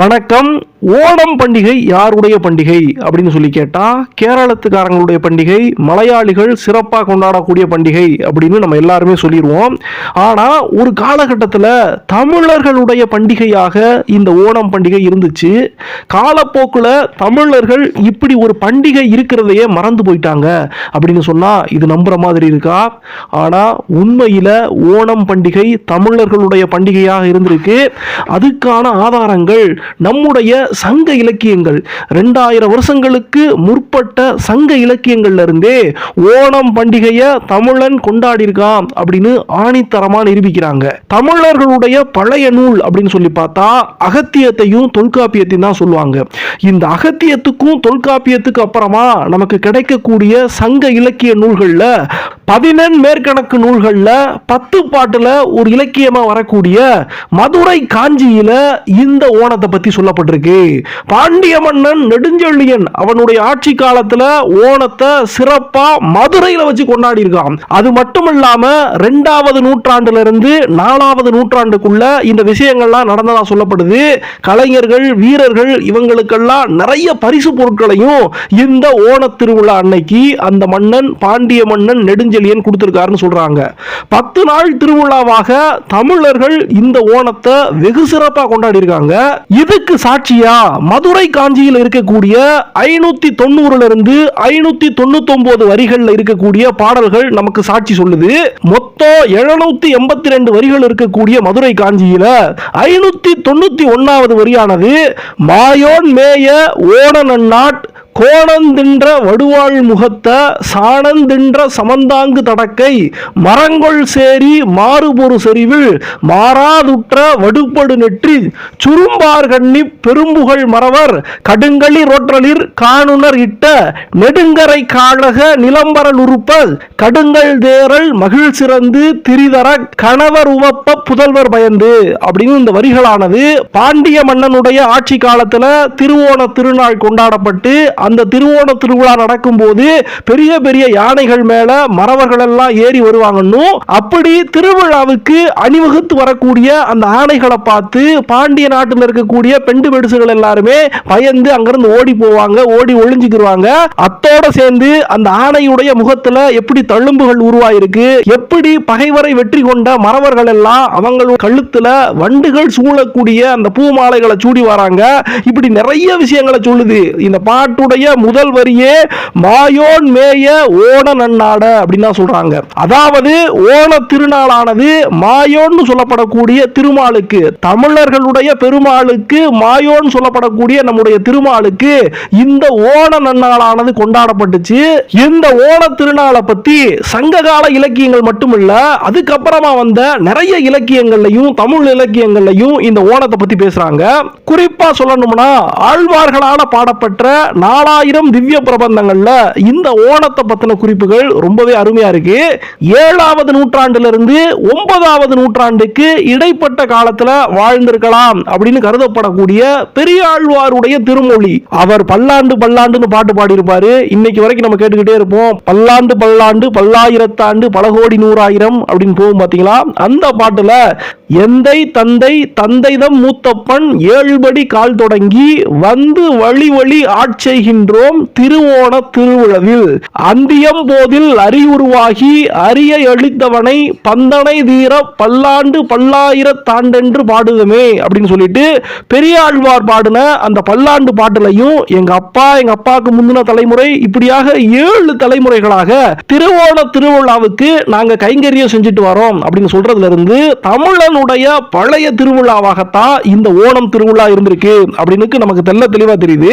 வணக்கம். ஓணம் பண்டிகை யாருடைய பண்டிகை அப்படின்னு சொல்லி கேட்டால் கேரளத்துக்காரங்களுடைய பண்டிகை மலையாளிகள் சிறப்பாக கொண்டாடக்கூடிய பண்டிகை அப்படின்னு நம்ம எல்லாருமே சொல்லிடுவோம் ஆனால் ஒரு காலகட்டத்தில் தமிழர்களுடைய பண்டிகையாக இந்த ஓணம் பண்டிகை இருந்துச்சு. காலப்போக்கில் தமிழர்கள் இப்படி ஒரு பண்டிகை இருக்கிறதையே மறந்து போயிட்டாங்க அப்படின்னு சொன்னால் இது நம்புகிற மாதிரி இருக்கா? ஆனால் உண்மையில் ஓணம் பண்டிகை தமிழர்களுடைய பண்டிகையாக இருந்திருக்கு. அதுக்கான ஆதாரங்கள் நம்முடைய சங்க இலக்கியங்கள். ரெண்டாயிரம் வருஷங்களுக்கு முற்பட்ட சங்க இலக்கியங்கள்ல இருந்தே ஓணம் பண்டிகையை தமிழன் கொண்டாடியிருக்கான் அப்படின்னு ஆணித்தரமா நிரூபிக்கிறாங்க. தமிழர்களுடைய பழைய நூல் அப்படின்னு சொல்லி பார்த்தா அகத்தியத்தையும் தொல்காப்பியத்தையும் தான் சொல்லுவாங்க. இந்த அகத்தியத்துக்கும் தொல்காப்பியத்துக்கு அப்புறமா நமக்கு கிடைக்கக்கூடிய சங்க இலக்கிய நூல்களில் பதினெண் மேற்கணக்கு நூல்களில் பத்து பாட்டில் ஒரு இலக்கியமாக வரக்கூடிய மதுரை காஞ்சியில் இந்த ஓணத்தை பற்றி சொல்லப்பட்டிருக்கு. பாண்டிய மன்னன் நெடுஞ்செழியன் அவனுடைய ஆட்சி காலத்துல ஓணத்தை சிறப்பா மதுரையில வச்சு கொண்டாடி இருக்கான் அது மட்டும் இல்லாம ரெண்டாவது நூற்றாண்டுல இருந்து நாலாவது நூற்றாண்டுக்குள்ள இந்த விஷயங்கள்லாம் நடந்ததா சொல்லப்படுது. கலைஞர்கள் வீரர்கள் இவங்களுக்கெல்லாம் நிறைய பரிசு பொருட்களையும் இந்த ஓண திருவிழா அன்னைக்கு அந்த மன்னன் பாண்டிய மன்னன் நெடுஞ்செழியன் கொடுத்திருக்காருன்னு சொல்றாங்க. பத்து நாள் திருவிழாவாக தமிழர்கள் இந்த ஓணத்தை வெகு சிறப்பாக கொண்டாடி இருக்காங்க இதுக்கு சாட்சியா மதுரை காஞ்சியில் இருக்கக்கூடிய ஐநூத்தி தொண்ணூறுல இருந்து ஐநூத்தி தொண்ணூத்தி ஒன்பது வரிகள்ல இருக்கக்கூடிய பாடல்கள் நமக்கு சாட்சி சொல்லுது. மொத்தம் எழுநூத்தி எண்பத்தி ரெண்டு வரிகள் இருக்கக்கூடிய மதுரை காஞ்சியில ஐநூத்தி தொண்ணூத்தி ஒன்னாவது வரியானது மாயோன் மேய ஓட நாட் கோணந்தின்ற வடுவாள் முகத்த சாணந்தின்ற சமந்தாங்கு தடக்கை மரங்கொள் சேரி மாறுபொரு செறிவில் மாறாதுற்ற வடுப்படு நெற்றி சுரும்பார் கண்ணி பெரும்புகழ் மறவர் கடுங்களி ரொற்றலிர் காணுனர் இட்ட நெடுங்கரை காழக நிலம்பரல் உறுப்ப கடுங்கள் தேரல் மகிழ் சிறந்து திரிதர கணவர் உவப்ப புதல்வர் பயந்து. அப்படின்னு இந்த வரிகளானது பாண்டிய மன்னனுடைய ஆட்சி காலத்துல திருவோண திருநாள் கொண்டாடப்பட்டு அந்த திருவோண திருவிழா நடக்கும்போது பெரிய பெரிய யானைகள் மேல மறவர்கள் எல்லாம் ஏறி வருவாங்கன்னு அப்படி திருவிழாவுக்கு அணிவகுத்து வரக்கூடிய அந்த ஆணைகளை பார்த்து பாண்டிய நாட்டில் இருக்கக்கூடிய பெண்டு பெடுசுகள் எல்லாருமே பயந்து அங்கிருந்து ஓடி போவாங்க ஓடி ஒளிஞ்சுக்கிடுவாங்க அத்தோட சேர்ந்து அந்த ஆணையுடைய முகத்துல எப்படி தழும்புகள் உருவாயிருக்கு எப்படி பகைவரை வெற்றி கொண்ட மறவர்கள் எல்லாம் அவங்களோட கழுத்துல வண்டுகள் சூழக்கூடிய அந்த பூ மாலைகளை சூடி வராங்க. இப்படி நிறைய விஷயங்களை சொல்லுது. இந்த பாட்டுடைய முதல் வரியே மாயோன் மேய ஓண நன்னாட அப்படின்னு தான் சொல்றாங்க. அதாவது ஓண திருநாளானது மாயோன்னு சொல்லப்படக்கூடிய திருமாலுக்கு தமிழர்களுடைய பெருமாளுக்கு மாயோன்னு சொல்லப்படக்கூடிய நம்முடைய திருமாலுக்கு இந்த ஓண நன்னாளானது கொண்டாடப்பட்டுச்சு. இந்த ஓண திருநாளை பத்தி சங்ககால இலக்கியங்கள் மட்டுமில்ல அதுக்கப்புறமா வந்த நிறைய இலக்கியங்கள்லையும் தமிழ் இலக்கியங்கள்லையும் இந்த ஓணத்தை பத்தி பேசுறாங்க. குறிப்பா சொல்லணும்னா ஆழ்வார்களால பாடப்பட்ட நாலாயிரம் திவ்ய பிரபந்தங்கள்ல இந்த ஓணத்தை பத்தின குறிப்புகள் ரொம்பவே அருமையா இருக்கு. ஏழாவது நூற்றாண்டுல இருந்து ஒன்பதாவது நூற்றாண்டுக்கு இடைப்பட்ட காலத்துல வாழ்ந்திருக்கலாம் அப்படின்னு கருதப்படக்கூடிய பெரியாழ்வாருடைய திருமொழி. அவர் பல்லாண்டு பல்லாண்டுன்னு பாட்டு பாடியிருப்பாரு. இன்னைக்கு வரைக்கும் நம்ம கேட்டுக்கிட்டே இருப்போம். பல்லாண்டு பல்லாண்டு பல்லாயிரத்தாண்டு பல கோடி நூறாயிரம் அப்படின்னு போகும் பாத்தீங்களா? அந்த பாட்டுல எந்தை தந்தை தந்தைதம் மூத்தப்பன் ஏழுபடி கால் தொடங்கி வந்து வழி வழி ஆட்செய்கின்றோம் திருவோண திருவிழவில். அந்தியம் போதில் அறிவுருவாகி அரிய எழுத்தவனை பந்தனை தீர பல்லாண்டு பல்லாயிரத்தாண்டென்று பாடுதமே அப்படின்னு சொல்லிட்டு பெரியாழ்வார் பாடின அந்த பல்லாண்டு பாட்டுலையும் எங்க அப்பா எங்க அப்பாவுக்கு முந்தின தலைமுறை இப்படியாக ஏழு தலைமுறைகளாக திருவோண திருவிழாவுக்கு நாங்க கைங்கரியம் செஞ்சுட்டு வரோம் அப்படின்னு சொல்றதுல இருந்து தமிழன் தமிழனுடைய பழைய திருவிழாவாகத்தான் இந்த ஓணம் திருவிழா இருந்திருக்கு அப்படின்னு நமக்கு தெல்ல தெளிவாக தெரியுது.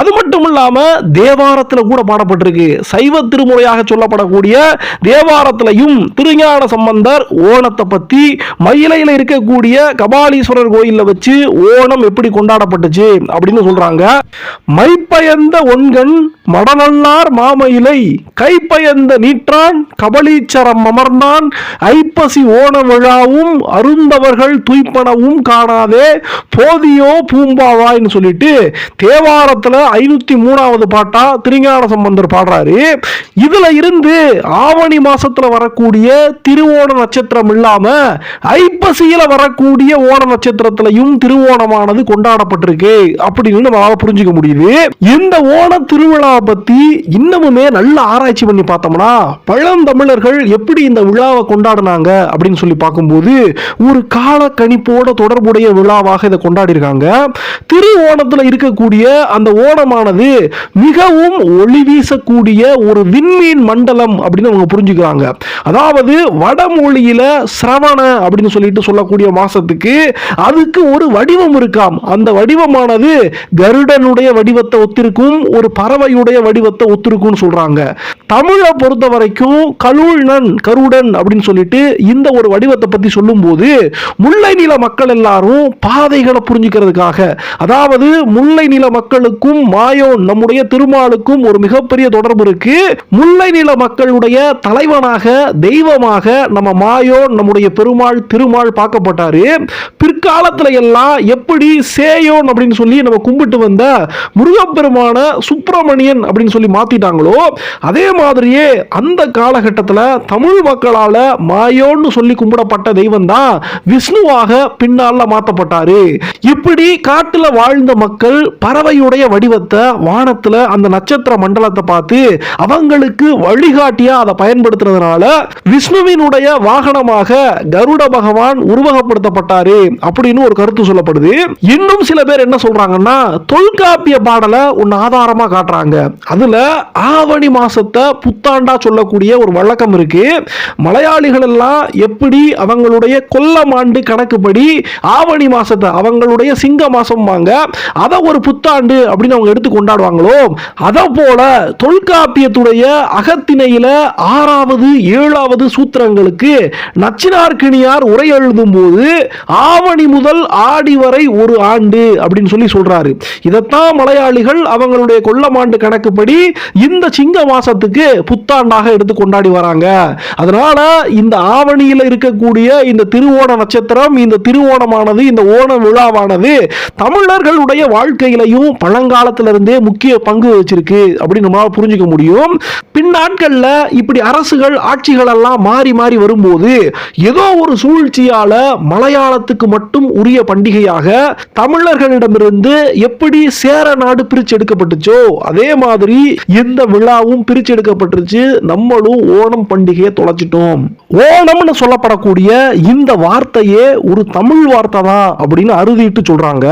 அது மட்டும் இல்லாமல் தேவாரத்தில் கூட பாடப்பட்டிருக்கு. சைவ திருமுறையாக சொல்லப்படக்கூடிய தேவாரத்திலையும் திருஞான சம்பந்தர் ஓணத்தை பற்றி மயிலையில் இருக்கக்கூடிய கபாலீஸ்வரர் கோயிலில் வச்சு ஓணம் எப்படி கொண்டாடப்பட்டுச்சு அப்படின்னு சொல்கிறாங்க மைப்பயந்த ஒன்கண் மடநல்லார் மாமயிலை கைப்பயந்த நீற்றான் கபலீச்சரம் அமர்ந்தான் ஐப்பசி ஓண விழாவும் அரும் போந்தவர்கள் துய்ப்பனவும் காணாதே போதியோ பூம்பாவாய்ன்னு சொல்லிட்டு தேவாரத்தில் ஐநூற்றி மூணாவது பாட்டா திருஞான சம்பந்தர் பாடுறாரு. இதில் இருந்து ஆவணி மாசத்துல வரக்கூடிய திருவோண நட்சத்திரம் இல்லாமல் ஐப்பசியில் வரக்கூடிய ஓண நட்சத்திரத்திலையும் திருவோணமானது கொண்டாடப்பட்டிருக்கு அப்படின்னு நம்மளால புரிஞ்சுக்க முடியுது. இந்த ஓண திருவிழா பற்றி இன்னமுமே நல்ல ஆராய்ச்சி பண்ணி பார்த்தோம்னா பழந்தமிழர்கள் எப்படி இந்த விழாவை கொண்டாடினாங்க அப்படின்னு சொல்லி பார்க்கும்போது ஒரு கால கணிப்போட தொடர்புடைய விழாவாக இதை கொண்டாடியிருக்காங்க. திரு ஓணத்தில் இருக்கக்கூடிய அந்த ஓணமானது மிகவும் ஒளி வீசக்கூடிய ஒரு விண்மீன் மண்டலம் அப்படின்னு அவங்க புரிஞ்சுக்கிறாங்க. அதாவது வடமொழியில சிரவண அப்படின்னு சொல்லிட்டு சொல்லக்கூடிய மாசத்துக்கு அதுக்கு ஒரு வடிவம் இருக்காம். அந்த வடிவமானது கருடனுடைய வடிவத்தை ஒத்திருக்கும் ஒரு பறவையுடைய வடிவத்தை ஒத்திருக்கும்னு சொல்றாங்க. தமிழை பொறுத்த வரைக்கும் கலூழ்நன் கருடன் அப்படின்னு சொல்லிட்டு இந்த ஒரு வடிவத்தை பத்தி சொல்லும்போது முல்லை நில மக்கள் எல்லாரும் பாதைகளை புரிஞ்சுக்கிறதுக்காக அதாவது முல்லை நில மக்களுக்கும் மாயோன் நம்முடைய திருமாலுக்கும் ஒரு மிகப்பெரிய தொடர்பு இருக்கு. முல்லை நில மக்களுடைய தலைவனாக தெய்வமாக நம்ம மாயோன் நம்முடைய பெருமாள் திருமால் பார்க்கப்பட்டாரு. பிற்காலத்துல எல்லாம் எப்படி சேயோன் அப்படின்னு சொல்லி நம்ம கும்பிட்டு வந்த முருகப்பெருமான சுப்பிரமணியன் அப்படின்னு சொல்லி மாத்திட்டாங்களோ அதே மாதிரியே அந்த காலகட்டத்தில் தமிழ் மக்களால மாயோன்னு சொல்லி கும்பிடப்பட்ட தெய்வம் தான் விஷ்ணுவாக பின்னால மாத்தப்பட்டாரு. இப்படி காட்டுல வாழ்ந்த மக்கள் பறவையுடைய வடிவத்தை வானத்துல அந்த நட்சத்திர மண்டலத்தை பார்த்து அவங்களுக்கு வழிகாட்டியா அதை பயன்படுத்துறதுனால விஷ்ணுவினுடைய வாகனமாக கருட பகவான் உருவகப்படுத்தப்பட்டாரு அப்படின்னு ஒரு கருத்து சொல்லப்படுது. இன்னும் சில பேர் என்ன சொல்றாங்கன்னா தொல்காப்பிய பாடலை ஒன்னு ஆதாரமா காட்டுறாங்க. அதுல ஆவணி மாசத்தை புத்தாண்டா சொல்லக்கூடிய ஒரு வழக்கம் இருக்கு. மலையாளிகள் எல்லாம் எப்படி அவங்களுடைய கொல்ல ஆறாம் ஆண்டு கணக்குப்படி ஆவணி மாசத்தை அவங்களுடைய சிங்க மாசம் வாங்க. அதை ஒரு புத்தாண்டு அப்படின்னு அவங்க எடுத்து கொண்டாடுவாங்களோ? அதை போல தொல்காப்பியத்துடைய அகத்திணையில ஆறாவது ஏழாவது சூத்திரங்களுக்கு நச்சினார்கிணியார் உரை எழுதும் போது ஆவணி முதல் ஆடி வரை ஒரு ஆண்டு அப்படின்னு சொல்லி சொல்றாரு. இதைத்தான் மலையாளிகள் அவங்களுடைய கொல்லமாண்டு கணக்குப்படி இந்த சிங்க மாசத்துக்கு புத்தாண்டாக எடுத்து கொண்டாடி வராங்க. அதனால இந்த ஆவணியில் இருக்கக்கூடிய இந்த திருவோண திருவோண நட்சத்திரம் இந்த திருவோணமானது இந்த ஓண விழாவானது தமிழர்களுடைய வாழ்க்கையிலையும் பழங்காலத்திலிருந்தே முக்கிய பங்கு வச்சிருக்கு அப்படின்னு நம்மளால் புரிஞ்சுக்க முடியும். பின்னாட்களில் இப்படி அரசுகள் ஆட்சிகள் எல்லாம் மாறி மாறி வரும்போது ஏதோ ஒரு சூழ்ச்சியால மலையாளத்துக்கு மட்டும் உரிய பண்டிகையாக தமிழர்களிடமிருந்து எப்படி சேர நாடு பிரிச்சு எடுக்கப்பட்டுச்சோ அதே மாதிரி இந்த விழாவும் பிரிச்சு எடுக்கப்பட்டுருச்சு நம்மளும் ஓணம் பண்டிகையை தொலைச்சிட்டோம். ஓணம்னு சொல்லப்படக்கூடிய இந்த வார்த்தையே ஒரு தமிழ் வார்த்தை தான் அப்படின்னு அறுதிட்டு சொல்றாங்க.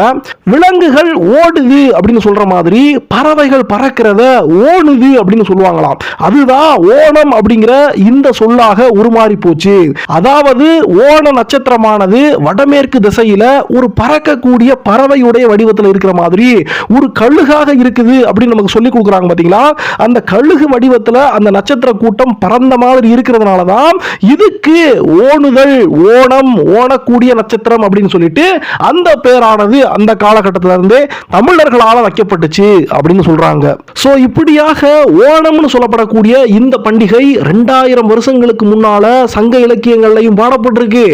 விலங்குகள் ஓடுது அப்படின்னு சொல்ற மாதிரி பறவைகள் பறக்கிறத ஓடுது அப்படின்னு சொல்லுவாங்களாம். அதுதான் ஓணம் அப்படிங்கிற இந்த சொல்லாக உருமாறி போச்சு. அதாவது ஓண நட்சத்திரமானது வடமேற்கு திசையில ஒரு பறக்கக்கூடிய பறவையுடைய வடிவத்தில் இருக்கிற மாதிரி ஒரு கழுகாக இருக்குது அப்படின்னு நமக்கு சொல்லி கொடுக்குறாங்க பார்த்தீங்களா அந்த கழுகு வடிவத்தில் அந்த நட்சத்திர கூட்டம் பறந்த மாதிரி இருக்கிறதுனால தான் இதுக்கு ஓணுதல் ஓணம் ஓணக்கூடிய நட்சத்திரம் அப்படின்னு சொல்லிட்டு அந்த பேரானது அந்த காலகட்டத்தில இருந்தே தமிழர்களால் வைக்கப்பட்டுச்சு அப்படின்னு சொல்றாங்க. ஸோ இப்படியாக ஓணம்னு சொல்லப்படக்கூடிய இந்த பண்டிகை ரெண்டாயிரம் வருஷங்களுக்கு முன்னால சங்க இலக்கியங்கள்லையும் பாடப்பட்டிருக்கு.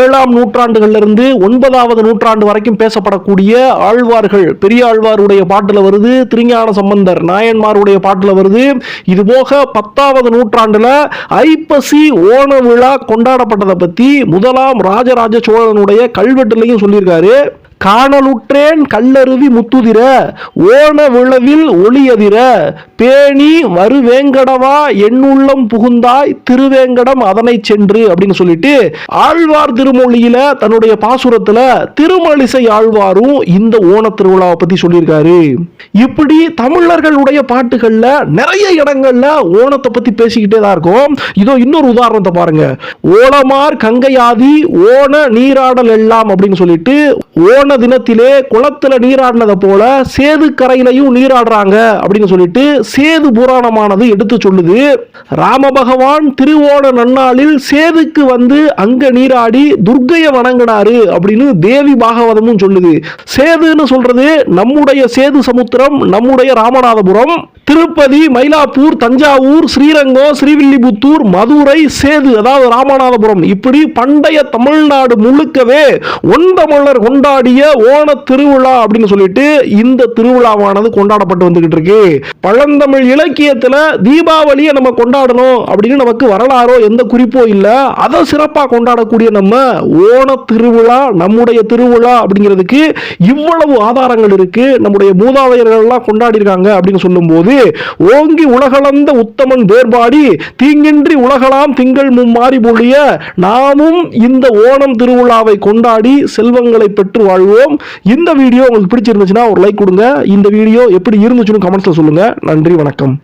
ஏழாம் நூற்றாண்டுகள்ல இருந்து ஒன்பதாவது நூற்றாண்டு வரைக்கும் பேசப்படக்கூடிய ஆழ்வார்கள் பெரிய ஆழ்வாருடைய பாட்டுல வருது திருஞான சம்பந்தர் நாயன்மாருடைய பாட்டுல வருது. இது போக பத்தாவது நூற்றாண்டுல ஐப்பசி ஓண விழா கொண்டாடப்பட்டதை பத்தி முதலாம் ராஜராஜ சோழனுடைய கல்வெட்டுலையும் சொல்லியிருக்காரு. காணலுற்றேன் கல்லருவி முத்துதிர ஓண விழவில் ஒளியதிர பேணி வருவேங்கடவா எண்ணுள்ளம் புகுந்தாய் திருவேங்கடம் அதனை சென்று அப்படின்னு சொல்லிட்டு ஆழ்வார் திருமொழியில தன்னுடைய பாசுரத்துல திருமலிசை ஆழ்வாரும் இந்த ஓண திருவிழாவை பத்தி சொல்லியிருக்காரு. இப்படி தமிழர்களுடைய பாட்டுகள்ல நிறைய இடங்கள்ல ஓணத்தை பத்தி பேசிக்கிட்டே தான் இருக்கும். இதோ இன்னொரு உதாரணத்தை பாருங்க. ஓணமார் கங்கையாதி ஓண நீராடல் எல்லாம் அப்படின்னு சொல்லிட்டு ஓண தினத்திலே குளத்துல நீராடினதை போல சேது கரையிலையும் நீராடுறாங்க அப்படின்னு சொல்லிட்டு சேது புராணமானது எடுத்து சொல்லுது. ராம பகவான் திருவோண நன்னாளில் சேதுக்கு வந்து அங்க நீராடி துர்க்கைய வணங்கினாரு அப்படின்னு தேவி பாகவதமும் சொல்லுது. சேதுன்னு சொல்றது நம்முடைய சேது சமுத்திரம் நம்முடைய ராமநாதபுரம் திருப்பதி மயிலாப்பூர் தஞ்சாவூர் ஸ்ரீரங்கம் ஸ்ரீவில்லிபுத்தூர் மதுரை சேது அதாவது ராமநாதபுரம். இப்படி பண்டைய தமிழ்நாடு முழுக்கவே ஒன் தமிழர் கொண்டாடிய ஓண திருவிழா அப்படின்னு சொல்லிட்டு இந்த திருவிழாவானது கொண்டாடப்பட்டு வந்துகிட்டு இருக்கு. பழந்தமிழ் இலக்கியத்துல தீபாவளியை நம்ம கொண்டாடணும் அப்படின்னு நமக்கு வரலாறோ எந்த குறிப்போ இல்ல. அதை சிறப்பாக கொண்டாடக்கூடிய நம்ம ஓண திருவிழா நம்முடைய திருவிழா அப்படிங்கிறதுக்கு இவ்வளவு ஆதாரங்கள் இருக்கு. நம்முடைய மூதாதையர்கள்லாம் கொண்டாடி இருக்காங்க அப்படின்னு சொல்லும்போது ஓங்கி உலகளந்த உத்தமன் வேர்பாடி தீங்கின்றி உலகலாம் திங்கள் மும்மாறி பொழிய நாமும் இந்த ஓணம் திருவிழாவை கொண்டாடி செல்வங்களை பெற்று வாழ்வோம் இந்த வீடியோ உங்களுக்கு பிடிச்சிருந்துச்சுன்னா ஒரு லைக் கொடுங்க. இந்த வீடியோ எப்படி இருந்துச்சுன்னு கமெண்ட்ஸில் சொல்லுங்க. நன்றி வணக்கம்.